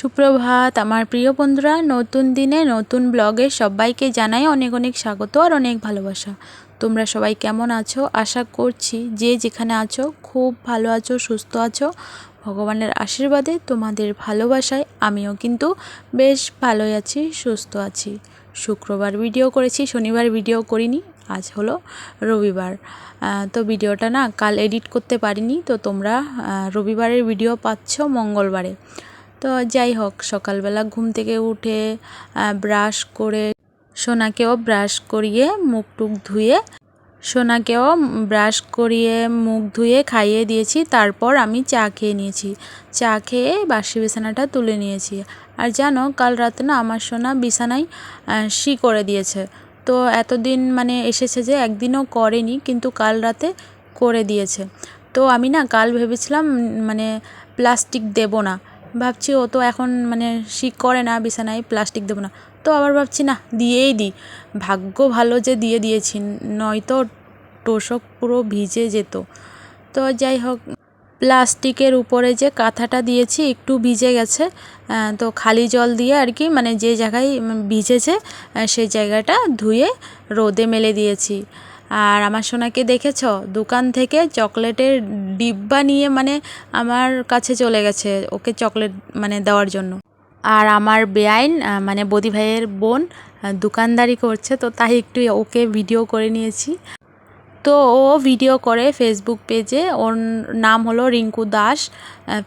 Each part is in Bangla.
সুপ্রভাত। আমার প্রিয় বন্ধুরা, নতুন দিনে নতুন ব্লগে সবাইকে জানাই অনেক অনেক স্বাগত আর অনেক ভালোবাসা। তোমরা সবাই কেমন আছো? আশা করছি যে যেখানে আছো, খুব ভালো আছো, সুস্থ আছো। ভগবানের আশীর্বাদে তোমাদের ভালোবাসায় আমিও কিন্তু বেশ ভালোই আছি, সুস্থ আছি। শুক্রবার ভিডিও করেছি, শনিবার ভিডিও করিনি, আজ হলো রবিবার। তো ভিডিওটা না কাল এডিট করতে পারিনি, তো তোমরা রবিবারের ভিডিও পাচ্ছ মঙ্গলবারে। তো যাই হোক, সকালবেলা ঘুম থেকে উঠে ব্রাশ করে সোনাকেও ব্রাশ করিয়ে মুখ টুক ধুয়ে, সোনাকেও ব্রাশ করিয়ে মুখ ধুয়ে খাইয়ে দিয়েছি। তারপর আমি চা খেয়ে নিয়েছি। চা খেয়ে বাসি বিছানাটা তুলে নিয়েছি। আর জানো, কাল রাতে না আমার সোনা বিছানায় শি করে দিয়েছে। তো এতদিন মানে এসেছে যে একদিনও করেনি, কিন্তু কাল রাতে করে দিয়েছে। তো আমি না কাল ভেবেছিলাম মানে প্লাস্টিক দেব না। ভাবছি, ও তো এখন মানে শিক করে না, বিছানায় প্লাস্টিক দেবো না। তো আবার ভাবছি, না, দিয়েই দিই। ভাগ্য ভালো যে দিয়ে দিয়েছি, নয়তো তোষক পুরো ভিজে যেত। তো যাই হোক, প্লাস্টিকের উপরে যে কাঁথাটা দিয়েছি একটু ভিজে গেছে। তো খালি জল দিয়ে আর কি মানে যে জায়গায় ভিজেছে সেই জায়গাটা ধুয়ে রোদে মেলে দিয়েছি। আর আমার সোনাকে দেখেছ? দোকান থেকে চকলেটের ডিব্বা নিয়ে মানে আমার কাছে চলে গেছে ওকে চকলেট মানে দেওয়ার জন্য। আর আমার বেআইন মানে বদি ভাইয়ের বোন দোকানদারি করছে তো তাই একটু ওকে ভিডিও করে নিয়েছি। তো ও ভিডিও করে ফেসবুক পেজে, ওর নাম হলো রিঙ্কু দাস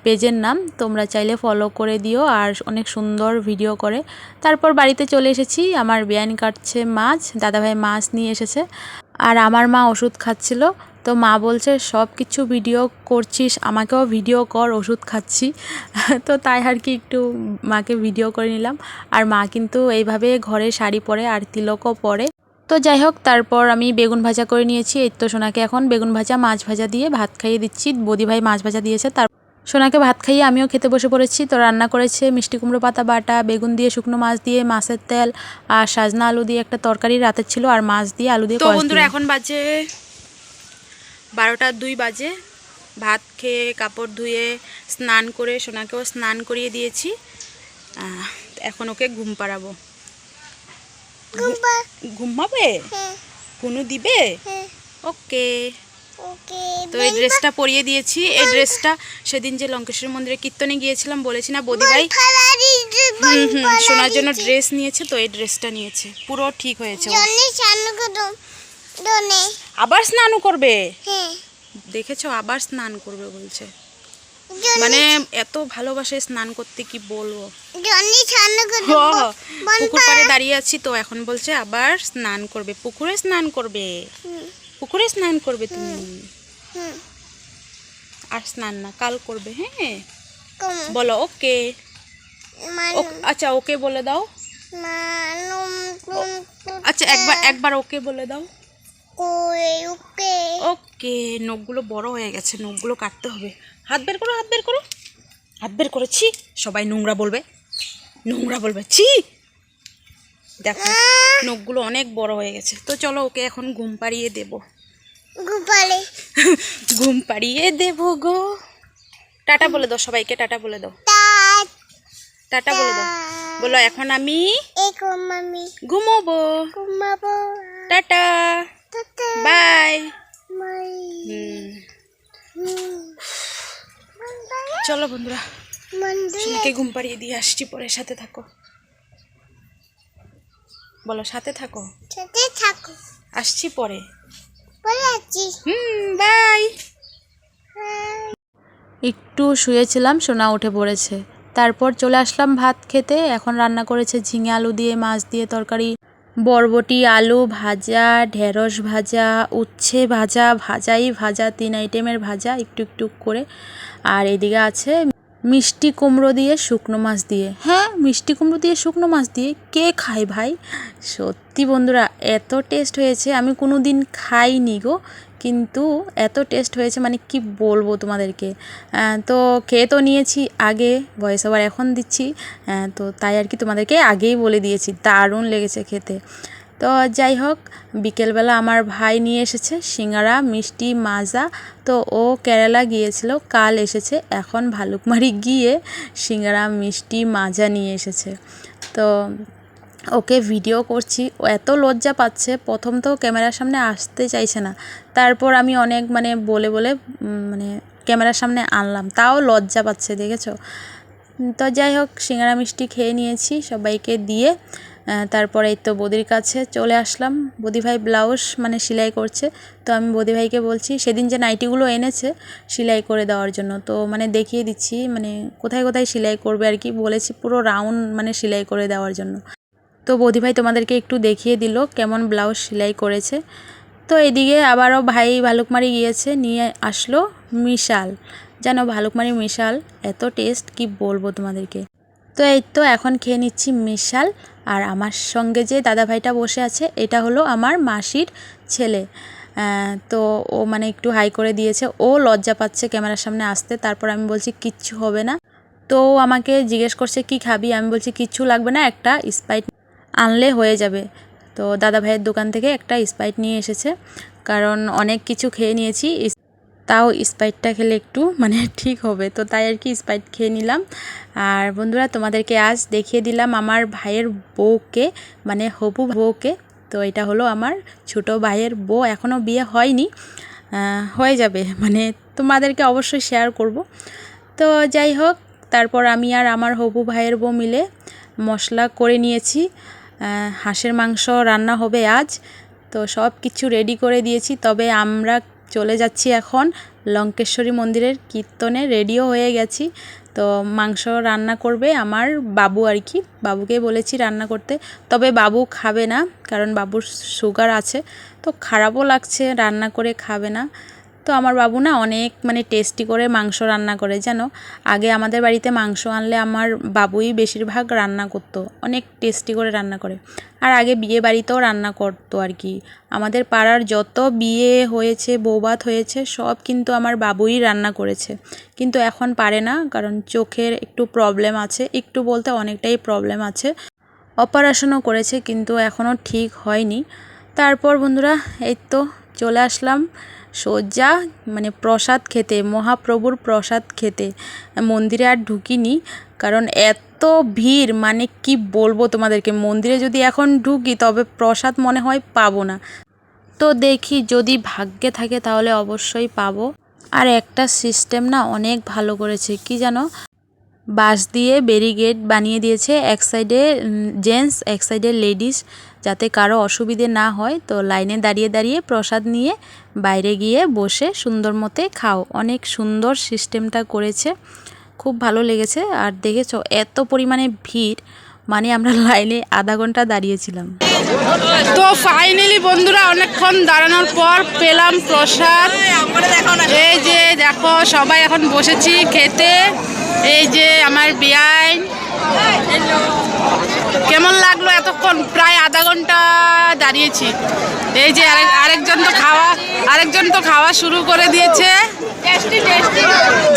পেজের নাম, তোমরা চাইলে ফলো করে দিও আর অনেক সুন্দর ভিডিও করে। তারপর বাড়িতে চলে এসেছি, আমার বিয়ান কাটছে মাছ, দাদাভাই মাছ নিয়ে এসেছে। আর আমার মা ওষুধ খাচ্ছিল। তো মা বলছে, সব কিছু ভিডিও করছিস, আমাকেও ভিডিও কর, ওষুধ খাচ্ছি। তো তাই আর কি একটু মাকে ভিডিও করে নিলাম। আর মা কিন্তু এইভাবে ঘরে শাড়ি পরে আর তিলকও পরে। তো যাই হোক, তারপর আমি বেগুন ভাজা করে নিয়েছি। এই তো সোনাকে এখন বেগুন ভাজা, মাছ ভাজা দিয়ে ভাত খাইয়ে দিচ্ছি। বদি ভাই মাছ ভাজা দিয়েছে, তার সোনাকে ভাত খাইয়ে আমিও খেতে বসে পড়েছি। তো রান্না করেছে মিষ্টি কুমড়ো পাতা বাটা বেগুন দিয়ে শুকনো মাছ দিয়ে মাছের তেল আর সাজনা আলু দিয়ে একটা তরকারি রাতের ছিল আর মাছ দিয়ে আলু দিয়ে তো বন্ধুরা এখন বাজে বারোটা দুই বাজে। ভাত খেয়ে কাপড় ধুয়ে স্নান করে সোনাকেও স্নান করিয়ে দিয়েছি। আহ, এখন ওকে ঘুম পাড়াবো। ঘুমাবে? কোনো দিবে? ওকে। তো এই ড্রেসটা পরিয়ে দিয়েছি। এই ড্রেসটা সেদিন যে লঙ্কেশ্বর মন্দিরে কীর্তনে গিয়েছিলাম বলেছি না বদি ভাই? হুম হুম সোনার জন্য ড্রেস নিয়েছে তো এই ড্রেসটা নিয়েছে। পুরো ঠিক হয়েছে আবার স্নানও করবে? দেখেছ আবার স্নান করবে বলছে। মানে এত ভালোবাসে স্নান করতে কি বলব? হ, পুকুর পাড়ে দাঁড়িয়ে আছি তো এখন বলছে আবার স্নান করবে পুকুরে স্নান করবে। পুকুরে স্নান করবে তুমি? আর স্নান না কাল করবে হ্যাঁ? বলো ওকে? আচ্ছা ওকে বলে দাও। আচ্ছা একবার একবার ওকে বলে দাও। ওকে? নখগুলো বড় হয়ে গেছে নখগুলো কাটতে হবে। হাত বের করো হাত বের করো। হাত বের করেছি সবাই নোংরা বলবে। নোংরা বলবে ছি। দেখো নখগুলো অনেক বড় হয়ে গেছে। তো চলো ওকে এখন ঘুম পাড়িয়ে দেব। ঘুম পাড়িয়ে দেব গো। টাটা বলে দাও সবাইকে টাটা বলে দাও। টাটা বলে দাও। বলো এখন আমি ঘুমোবো। টাটা। বাই। চলো বন্ধুরা সোনাকে ঘুম পাড়িয়ে দিয়ে আসছি পরে সাথে থাকো। বলো সাথে থাকো। আসছি পরে। হুম, বাই। একটু শুয়েছিলাম, সোনা উঠে পড়েছে। তারপর চলে আসলাম ভাত খেতে। এখন রান্না করেছে ঝিঙে আলু দিয়ে, মাছ দিয়ে তরকারি। বরবটি, আলু ভাজা, ঢেঁড়স ভাজা, উচ্ছে ভাজা, ভাজাই ভাজা, তিন আইটেমের ভাজা, একটু একটু করে। আর এদিকে আছে মিষ্টি কুমড়ো দিয়ে শুকনো মাছ দিয়ে। হ্যাঁ মিষ্টি কুমড়ো দিয়ে শুকনো মাছ দিয়ে কে খায় ভাই? সত্যি বন্ধুরা, এত টেস্ট হয়েছে, আমি কোনো দিন খাইনি গো, কিন্তু এত টেস্ট হয়েছে মানে কি বলব তোমাদেরকে। তো খেয়ে তো নিয়েছি, আগে ভয়েস ওভার এখন দিচ্ছি তো তাই আর কি তোমাদেরকে আগেই বলে দিয়েছি, দারুণ লেগেছে খেতে। তো যাই হোক, বিকেলবেলা আমার ভাই নিয়ে এসেছে সিঙ্গারা, মিষ্টি, মাজা। তো ও কেরালা গিয়েছিল, কাল এসেছে। এখন ভালুকমারি গিয়ে সিঙ্গারা, মিষ্টি, মাজা নিয়ে এসেছে। তো ওকে ভিডিও করছি। ও এত লজ্জা পাচ্ছে, প্রথম তো ক্যামেরার সামনে আসতে চাইছে না। তারপর আমি অনেক মানে বলে বলে মানে ক্যামেরার সামনে আনলাম। তাও লজ্জা পাচ্ছে, দেখেছ? তো যাই হোক, সিঙ্গারা, মিষ্টি খেয়ে নিয়েছি সবাইকে দিয়ে। তারপরে এই তো বদির কাছে চলে আসলাম। বদি ভাই ব্লাউজ মানে সেলাই করছে। তো আমি বদি ভাইকে বলছি, সেদিন যে নাইটিগুলো এনেছে সেলাই করে দেওয়ার জন্য। তো মানে দেখিয়ে দিচ্ছি মানে কোথায় কোথায় সেলাই করবে আর কি বলেছি, পুরো রাউন্ড মানে সেলাই করে দেওয়ার জন্য। তো বৌদি ভাই তোমাদেরকে একটু দেখিয়ে দিল কেমন ব্লাউজ সেলাই করেছে। তো এদিকে আবারও ভাই ভালুকমারি গিয়েছে, নিয়ে আসলো মিশাল। জানো ভালুকমারি মিশাল, এত টেস্ট, কি বলব তোমাদেরকে। তো এই তো এখন খেয়ে নিচ্ছি মিশাল আর আমার সঙ্গে যে দাদা ভাইটা বসে আছে, এটা হলো আমার মাসির ছেলে। তো ও মানে একটু হাই করে দিয়েছে, ও লজ্জা পাচ্ছে ক্যামেরার সামনে আসতে, তারপর আমি বলছি, কিচ্ছু হবে না। তো আমাকে জিজ্ঞেস করছে, কি খাবি? আমি বলছি, কিচ্ছু লাগবে না, একটা স্পাইট আনলে হয়ে যাবে। তো দাদা ভাইয়ের দোকান থেকে একটা স্পাইট নিয়ে এসেছে, কারণ অনেক কিছু খেয়ে নিয়েছি। তাও স্পাইটটা খেলে একটু মানে ঠিক হবে। তো তাই আর কি স্পাইট খেয়ে নিলাম। আর বন্ধুরা, তোমাদেরকে আজ দেখিয়ে দিলাম আমার ভাইয়ের বউকে মানে হবু বউকে। তো এটা হলো আমার ছোট ভাইয়ের বউ এখনও বিয়ে হয়নি। হয়ে যাবে। মানে তোমাদেরকে অবশ্যই শেয়ার করব। তো যাই হোক, তারপর আমি আর আমার হবু ভাইয়ের বউ মিলে মশলা করে নিয়েছি। হাঁসের মাংস রান্না হবে আজ। তো সব কিছু রেডি করে দিয়েছি। তবে আমরা চলে যাচ্ছি এখন লঙ্কেশ্বরী মন্দিরের কীর্তনে রেডিও হয়ে গেছি। তো মাংস রান্না করবে আমার বাবু আর কি। বাবুকে বলেছি রান্না করতে। তবে বাবু খাবে না, কারণ বাবুর সুগার আছে। তো খারাপও লাগছে, রান্না করে খাবে না। তো আমার বাবু না অনেক মানে টেস্টি করে মাংস রান্না করে যেন আগে আমাদের বাড়িতে মাংস আনলে আমার বাবুই বেশিরভাগ রান্না করতো, অনেক টেস্টি করে রান্না করে। আর আগে বিয়ে বাড়িতেও রান্না করতো আর কি। আমাদের পাড়ার যত বিয়ে হয়েছে, বৌবাত হয়েছে, সব কিন্তু আমার বাবুই রান্না করেছে। কিন্তু এখন পারে না, কারণ চোখের একটু প্রবলেম আছে, একটু বলতে অনেকটাই প্রবলেম আছে। অপারেশনও করেছে, কিন্তু এখনও ঠিক হয়নি। তারপর বন্ধুরা, এই তো চলে আসলাম। সোজা মানে প্রসাদ খেতে, মহাপ্রভুর প্রসাদ খেতে মন্দিরে আর ঢুকিনি। কারণ এত ভিড় মানে কি বলব তোমাদেরকে, মন্দিরে যদি এখন ঢুকি তবে প্রসাদ মনে হয় পাবো না। তো দেখি, যদি ভাগ্যে থাকে তাহলে অবশ্যই পাবো। আর একটা সিস্টেম না অনেক ভালো করেছে, কি জানো? বাঁশ দিয়ে ব্যারিগেড বানিয়ে দিয়েছে। এক সাইডে জেন্টস এক সাইডে লেডিস যাতে কারও অসুবিধে না হয়। তো লাইনে দাঁড়িয়ে দাঁড়িয়ে প্রসাদ নিয়ে বাইরে গিয়ে বসে সুন্দর মতে খাও। অনেক সুন্দর সিস্টেমটা করেছে। খুব ভালো লেগেছে। আর দেখেছ, এত পরিমাণে ভিড়। মানে আমরা লাইনে আধা ঘণ্টা দাঁড়িয়েছিলাম। তো ফাইনালি বন্ধুরা, অনেকক্ষণ দাঁড়ানোর পর পেলাম প্রসাদ। এই যে, দেখো, সবাই এখন বসেছি খেতে। এই যে আমার বিয়াই কেমন লাগল এতক্ষণ? প্রায় আধা ঘণ্টা দাঁড়িয়েছি। এই যে আরেক আরেকজন তো খাওয়া আরেকজন তো খাওয়া শুরু করে দিয়েছে।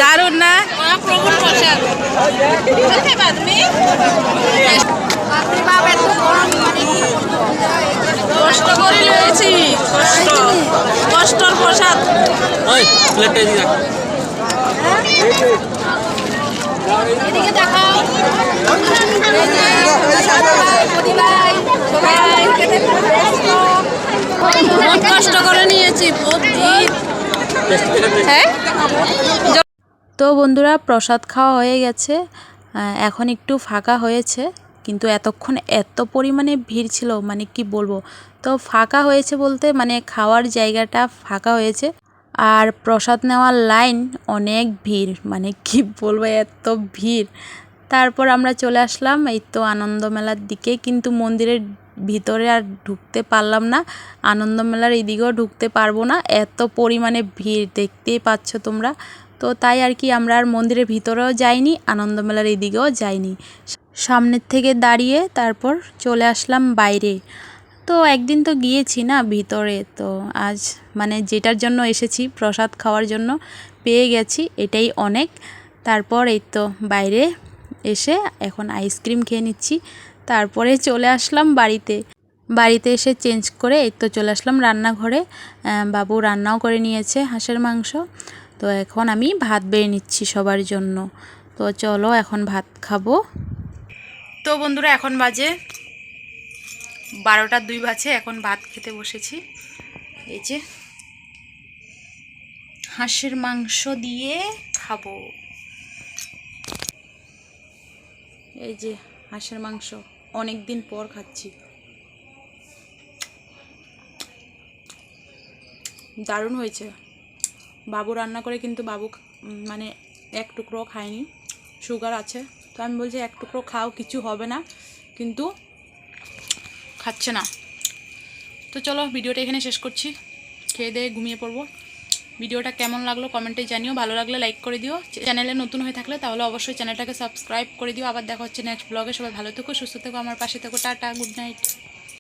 দারুণ না? কষ্ট করে রয়েছি কষ্ট কষ্টর প্রসাদ হ্যাঁ? তো বন্ধুরা, প্রসাদ খাওয়া হয়ে গেছে। এখন একটু ফাঁকা হয়েছে, কিন্তু এতক্ষণ এত পরিমাণে ভিড় ছিল মানে কি বলব? তো ফাঁকা হয়েছে বলতে মানে খাওয়ার জায়গাটা ফাঁকা হয়েছে। আর প্রসাদ নেওয়ার লাইন অনেক ভিড় মানে কি বলব, এত ভিড়। তারপর আমরা চলে আসলাম এই তো আনন্দ মেলার দিকে, কিন্তু মন্দিরের ভিতরে আর ঢুকতে পারলাম না। আনন্দ মেলার এদিকেও ঢুকতে পারব না, এত পরিমাণে ভিড়, দেখতেই পাচ্ছ তোমরা। তো তাই আর কি আমরা আর মন্দিরের ভিতরেও যাইনি, আনন্দ মেলার এদিকেও যাইনি। সামনের থেকে দাঁড়িয়ে তারপর চলে আসলাম বাইরে। তো একদিন তো গিয়েছি না ভিতরে, তো আজ মানে যেটার জন্য এসেছি, প্রসাদ খাওয়ার জন্য পেয়ে গেছি, এটাই অনেক। তারপর এই তো বাইরে এসে এখন আইসক্রিম খেয়ে নিচ্ছি, তারপরে চলে আসলাম বাড়িতে। বাড়িতে এসে চেঞ্জ করে এই তো চলে আসলাম রান্নাঘরে। বাবু রান্নাও করে নিয়েছে হাঁসের মাংস, তো এখন আমি ভাত বেড়ে নিচ্ছি সবার জন্য। তো চলো এখন ভাত খাব। তো বন্ধুরা, এখন বাজে বারোটার দুই বাজে, এখন ভাত খেতে বসেছি। এই যে হাঁসের মাংস দিয়ে খাব। এই যে হাঁসের মাংস অনেক দিন পর খাচ্ছি। দারুণ হয়েছে। বাবু রান্না করে কিন্তু বাবু মানে এক টুকরো খায়নি। সুগার আছে। তো আমি বলছি, এক টুকরো খাও, কিছু হবে না। কিন্তু খাচ্ছে না। তো চলো ভিডিওটা এখানে শেষ করছি। খেয়ে দিয়ে ঘুমিয়ে পড়ব। ভিডিওটা কেমন লাগল কমেন্টে জানিও। ভালো লাগলে লাইক করে দিও। চ্যানেলে নতুন হয়ে থাকলে তাহলে অবশ্যই চ্যানেলটাকে সাবস্ক্রাইব করে দিও। আবার দেখা হচ্ছে নেক্সট ব্লগে। সবাই ভালো থেকো, সুস্থ থেকো, আমার পাশে থেকো। Tata, good night.